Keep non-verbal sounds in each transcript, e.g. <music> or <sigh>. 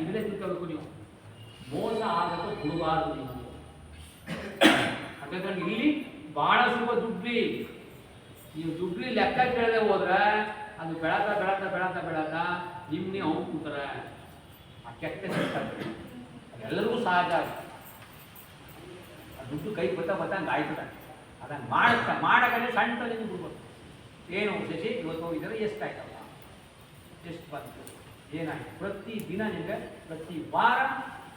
ಇದನ್ನೇ ತಿಳ್ಕೋಬೇಕು ನೀವು ಮೋಸ ಆಗಕ್ಕೆ ಕೊಡಬಾರ್ದು ನೀವು ಯಾಕಂದ್ರೆ ಇಲ್ಲಿ ಬಹಳ ಸ್ವಲ್ಪ ದುಡ್ಡಿ ನೀವು ದುಡ್ಡು ಲೆಕ್ಕ ಕೇಳದೆ ಹೋದ್ರೆ ಅದು ಬೆಳತಾ ಬೆಳತಾ ಬೆಳತ ಬೆಳಕ ನಿಮ್ಮನ್ನೇ ಅವ್ನು ಕೂತಾರೆ. ಆ ಕೆಟ್ಟ ಎಲ್ಲರಿಗೂ ಸಹಜ. ಆ ದುಡ್ಡು ಕೈ ಬರ್ತಾ ಬತ್ತಂಗೆ ಆಯ್ತದೆ. ಅದನ್ನು ಮಾಡುತ್ತ ಮಾಡಕ್ಕನೆ ಸಣ್ಣ ಬಿಡ್ಬೋದು ಏನು ಶಶಿ ಇವತ್ತು ಹೋಗಿದ್ದಾರೆ ಎಷ್ಟಾಯ್ತಲ್ಲ ಎಷ್ಟು ಬಂತು? ಏನಾಯ್ತು? ಪ್ರತಿ ದಿನ ನಿಮಗೆ, ಪ್ರತಿ ವಾರ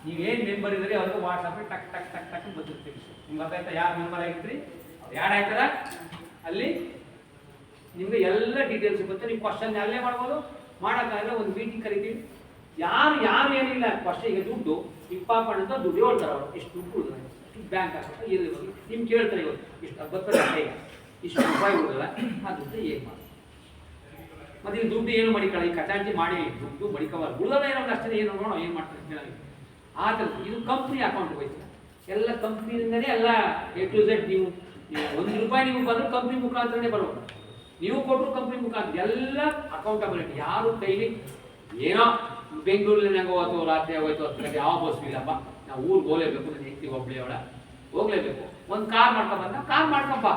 ನೀವೇನು ಮೆಂಬರ್ ಇದ್ರಿ ಅವ್ರಿಗೆ ವಾಟ್ಸಪ್ಪಲ್ಲಿ ಟಕ್ ಟಕ್ ಟಕ್ ಟಕ್ ಬಂದಿರ್ತೀವಿ ನಿಮ್ಗೆ ಅರ್ಥ ಆಯ್ತಾ? ಯಾರು ಮೆಂಬರ್ ಆಗಿದ್ರಿ ಯಾರು ಆಯ್ತದ ಅಲ್ಲಿ ನಿಮಗೆ ಎಲ್ಲ ಡೀಟೇಲ್ಸ್ ಬರುತ್ತೆ ನೀವು ಕ್ವಶನ್ ಅಲ್ಲೇ ಮಾಡ್ಬೋದು. ಮಾಡೋಕ್ಕಾಗಲ್ಲ ಒಂದು ಮೀಟಿಂಗ್ ಕರಿತೀವಿ. ಯಾರು ಯಾರು ಏನಿಲ್ಲ ಕ್ವಶನ್ ಈಗ ದುಡ್ಡು ಇಪ್ಪಾಪಣ್ಣ ಅಂತ ದುಡ್ಡು ಹೇಳ್ತಾರೆ ಅವರು. ಎಷ್ಟು ದುಡ್ಡು ಎಷ್ಟು ಬ್ಯಾಂಕ್ ಆಗ್ತದೆ ಏನು ನಿಮ್ಗೆ ಕೇಳ್ತಾರೆ ಇವತ್ತು ಇಷ್ಟು ಬರ್ತದೆ ಇಷ್ಟು ರೂಪಾಯಿ ಉಳಿದಲ್ಲ. ಆ ಏನು ಮಾಡಿ ಮತ್ತೆ ಇಲ್ಲಿ ದುಡ್ಡು ಏನು ಮಡಿಕಳ ಈ ಕಚಾಂಚಿ ಮಾಡಿ, ದುಡ್ಡು ಮಡಿಕವಲ್ಲ ಉಳಿದ ಏನೋ ಅಷ್ಟೇ ಏನು ನೋಡೋ ಏನು ಮಾಡ್ತಾರೆ ಆ ಥರ ಇದು ಕಂಪ್ನಿ ಅಕೌಂಟ್ ಹೋಯ್ತು. ಎಲ್ಲ ಕಂಪ್ನಿಯಿಂದನೇ ಎಲ್ಲ ಎ ಟು ಝೆಡ್ ನೀವು ಒಂದು ರೂಪಾಯಿ ನೀವು ಬಂದರೂ ಕಂಪ್ನಿ ಮುಖಾಂತರನೇ ಬರೋದು ನೀವು ಕೊಟ್ಟರು ಕಂಪ್ನಿ ಮುಖಾಂತರ. ಎಲ್ಲ ಅಕೌಂಟಬಿಲಿಟಿ ಯಾರು ಕೈಲಿ ಏನೋ ಬೆಂಗಳೂರಿನ ಹೋಯ್ತು, ರಾತ್ರಿ ಹೋಯ್ತು ಹತ್ತು ಯಾವ ಬಸ್ ಇಲ್ಲಪ್ಪ ನಾವು ಊರಿಗೆ ಹೋಗ್ಲೇಬೇಕು ನನ್ನ ಹೆಂಡತಿ ಒಬ್ಬಳಿ ಅವಳ. ಹೋಗ್ಲೇಬೇಕು. ಒಂದು ಕಾರ್ ಮಾಡ್ಕೊಂಬಂದ ಕಾರ್ ಮಾಡ್ಕೊಂಬ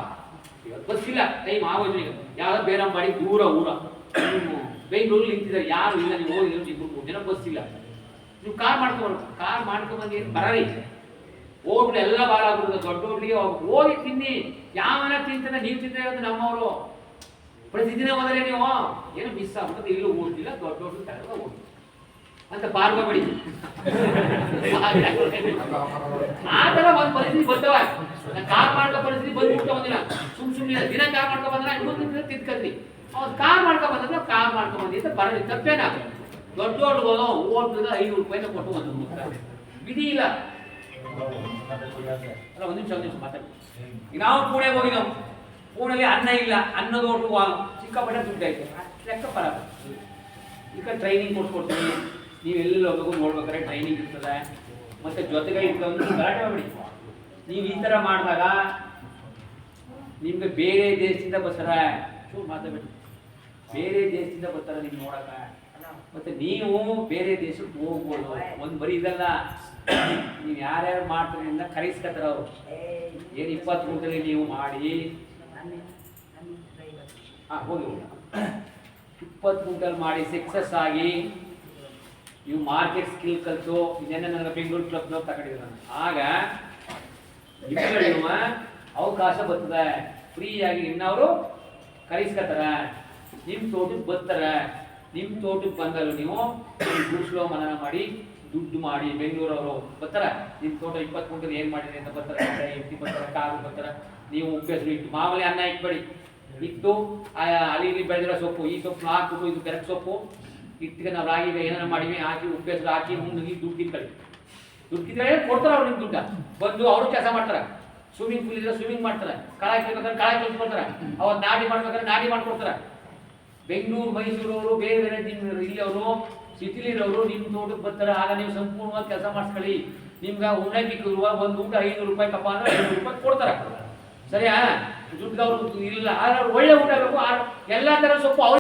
ಇವತ್ತು ಬಸ್ ಇಲ್ಲ ಟೈಮ್ ಈಗ. ಯಾವ್ದೋ ಬೇರೆ ಮಾಡಿ ದೂರ ಊರ. ನೀವು ನಿಂತಿದ್ದಾರೆ ಯಾರು ಇಲ್ಲ, ನೀವು ಹೋಗಿ ನೀವು ಮೂರು ಜನ ಬಸ್ ಇಲ್ಲ. ನೀವು ಕಾರ್ ಮಾಡ್ಕೊಬರ್ಬೇಕು ಕಾರ್ ಮಾಡ್ಕೊಂಬಂದು ಏನು ಬರಲಿ ಹೋಗ್ಲಿ ಎಲ್ಲ ಬಾರ ಆಗ್ಬಿಡುತ್ತೆ. ದೊಡ್ಡ ಹೋಗ್ಲಿಗೆ ಹೋಗಿ ತಿನ್ನಿ. ಯಾವನ ತಿಂತಾನೆ, ನೀವು ತಿಂತಾ ಇರೋದು ನಮ್ಮವರು? ಪ್ರತಿದಿನ ಹೋದರೆ ನೀವು? ಏನು ಮಿಸ್ ಆಗ್ಬಿಡುತ್ತೆ. ಇಲ್ಲೂ ಓಡ್ಲಿಲ್ಲ ದೊಡ್ಡ ದೊಡ್ಡ ತಗೊಂಡು ಅಂತ ಪಾರ್ಕೋಬೇಡಿ <laughs> ಆ ತರ ಒಂದು ಪರಿಸ್ಥಿತಿ ಬಂದವ. ಕಾರ್ ಮಾಡ್ಕೋ ಪರಿಸ್ಥಿತಿ ಬಂದ್ಬಿಟ್ಟು ಬಂದಿಲ್ಲ ಸುಮ್ ಸುಮ್ಮನೆ ದಿನ ಕಾರ್ ಮಾಡ್ಕೊ ಬಂದ್ರೆ ಇನ್ನೊಂದು ತಿದ್ಕಂದಿ ಅವ್ನು ಕಾರ್ ಮಾಡ್ಕೊ ಬಂದ್ರೆ ಕಾರ್ ಮಾಡ್ಕೊ ಬಂದಿ ಅಂತ ಬರಲಿ ತಪ್ಪೇನ? ದೊಡ್ಡ ದೊಡ್ಡ ಹೋದೋ ಓಡ್ತದ ಐನೂರು ರೂಪಾಯಿನ ಕೊಟ್ಟು ಬಂದು ವಿಧಿ ಇಲ್ಲ. ಅಲ್ಲ, ಒಂದು ನಿಮಿಷ ಒಂದು ನಿಮಿಷ, ಮಾತಾಡಿ. ಈಗ ನಾವು ಪುಣೆ ಹೋಗಿ ನಾವು ಪುಣೆಗೆ ಅನ್ನ ಇಲ್ಲ, ಅನ್ನದ ಒಟ್ಟು ಸಿಕ್ಕಾಪಟ್ಟೆ ದುಡ್ಡು ಅಷ್ಟ್ ಲೆಕ್ಕ ಬರ ಈಗ ಟ್ರೈನಿಂಗ್ ಕೊಟ್ಕೊಡ್ತೀವಿ ನೀವು ಎಲ್ಲಿ ಹೋಗಬೇಕು ನೋಡ್ಬೇಕಾದ್ರೆ ಟ್ರೈನಿಂಗ್ ಇರ್ತದೆ. ಮತ್ತೆ ಜೊತೆಗೆ ಇಟ್ಕೊಂಡು ಗಲಾಟೆ ಮಾಡಿ ನೀವು ಈ ಥರ ಮಾಡಿದಾಗ ನಿಮಗೆ ಬೇರೆ ದೇಶದಿಂದ ಬರ್ತಾರೆ ಚೂರು ಮಾತಾಡ್ಬೇಡಿ. ಬೇರೆ ದೇಶದಿಂದ ಬರ್ತಾರೆ ನಿಮ್ಗೆ ನೋಡಕ ಮತ್ತೆ ನೀವು ಬೇರೆ ದೇಶಕ್ಕೆ ಹೋಗ್ಬೋದು. ಒಂದು ಬರೀ ಇದಲ್ಲ. ನೀವು ಯಾರ್ಯಾರು ಮಾಡ್ತೀರಿ ಅಂತ ಕರೆಸ್ಕತ್ತಾರ ಅವರು. ಏನು ಇಪ್ಪತ್ತು ಗುಂಟಲ್ಲಿ ನೀವು ಮಾಡಿ. ಹಾಂ, ಹೋಗಿ ಇಪ್ಪತ್ತು ಗುಂಟಲ್ ಮಾಡಿ ಸಕ್ಸಸ್ ಆಗಿ ನೀವು ಮಾರ್ಕೆಟ್ ಸ್ಕಿಲ್ ಕಲಿತು ಇದನ್ನ ನನ್ನ ಬೆಂಗಳೂರು ಕ್ಲಬ್ನವ್ರು ತಗೊಂಡಿದ್ರು ನಾನು. ಆಗ ನಿಮ್ಮ ಅವಕಾಶ ಬರ್ತದೆ. ಫ್ರೀಯಾಗಿ ನಿನ್ನವರು ಕರೆಸ್ಕೊತಾರೆ ನಿಮ್ಮ ತೋಟಕ್ಕೆ ಬರ್ತಾರ? ನಿಮ್ಮ ತೋಟಕ್ಕೆ ಬಂದಲ್ಲ ನೀವು ಗುಡ್ಸ್ಲೋ ಮನನ ಮಾಡಿ, ದುಡ್ಡು ಮಾಡಿ, ಬೆಂಗಳೂರವರು ಬರ್ತಾರ? ನಿಮ್ಮ ತೋಟ ಇಪ್ಪತ್ತು ಕ್ವಿಂಟಲ್ ಏನು ಮಾಡಿದ್ರಿ ಅಂತ ಬರ್ತಾರೆ? ಎತ್ತಿ ಬರ್ತಾರೆ, ಕಾರು ಬರ್ತಾರೆ? ನೀವು ಉಪ್ಪೆಸರು ಇಟ್ಟು, ಮಾಮೂಲಿ ಅನ್ನ ಇಟ್ಬೇಡಿ. ಇಟ್ಟು ಅಲ್ಲಿ ಇಲ್ಲಿ ಬೆಳೆದಿರೋ ಸೊಪ್ಪು, ಈ ಸೊಪ್ಪು ಹಾಕ್ಬಿಟ್ಟು, ಇದು ಬೆರಕ್ ಸೊಪ್ಪು. ಇಟ್ಟಿಗೆ ನಾವು ರಾಗಿ ಏನಾರ ಮಾಡಿವಿ, ಹಾಕಿ ಉಪ್ಪೆಸರು ಹಾಕಿ ಮುಂದೆ ದುಡ್ಡು ಇಟ್ಕೊಳ್ಳಿ. ದುಡ್ಡು ಕೊಡ್ತಾರೆ ಅವ್ರು ನಿಮ್ಮ ದುಡ್ಡ. ಬಂದು ಅವರು ಕೆಲಸ ಮಾಡ್ತಾರೆ. ಸ್ವಿಮ್ಮಿಂಗ್ ಪೂಲ್ ಇದ್ರೆ ಸ್ವಿಮ್ಮಿಂಗ್ ಮಾಡ್ತಾರೆ. ಕಳ ಹಾಕ್ಬೇಕಾದ್ರೆ ಕಳ ಕಲ್ಸ್ಕೊಡ್ತಾರೆ. ಅವತ್ತು ನಾಡಿ ಮಾಡ್ಬೇಕಂದ್ರೆ ನಾಡಿ ಮಾಡ್ಕೊಡ್ತಾರೆ. ಬೆಂಗಳೂರು, ಮೈಸೂರವರು, ಬೇರೆ ಬೇರೆ ನಿಮ್ಮ ಇಲ್ಲಿಯವರು, ಸಿಟಿಲಿರೋರು, ನಿಮ್ಮ ತೋಟಕ್ಕೆ ಬರ್ತಾರೆ. ಆಗ ನೀವು ಸಂಪೂರ್ಣವಾಗಿ ಕೆಲಸ ಮಾಡಿಸ್ಕೊಳ್ಳಿ. ನಿಮ್ಗೆ ಉಣ್ಣೆ ಬಿಕ್ಕಿರುವ ಒಂದು ಊಟ ಐನೂರು ರೂಪಾಯಿ ಕಪ್ಪ ಅಂದ್ರೆ ಐನೂರು ರೂಪಾಯಿ ಕೊಡ್ತಾರೆ. ಸರಿಯಾ? ದುಡ್ಡು ಅವ್ರು ಇಲ್ಲ. ಆದ್ರೆ ಅವ್ರು ಒಳ್ಳೆ ಊಟ ಬೇಕು. ಎಲ್ಲಾ ತರ ಸೊಪ್ಪು ಅವ್ರು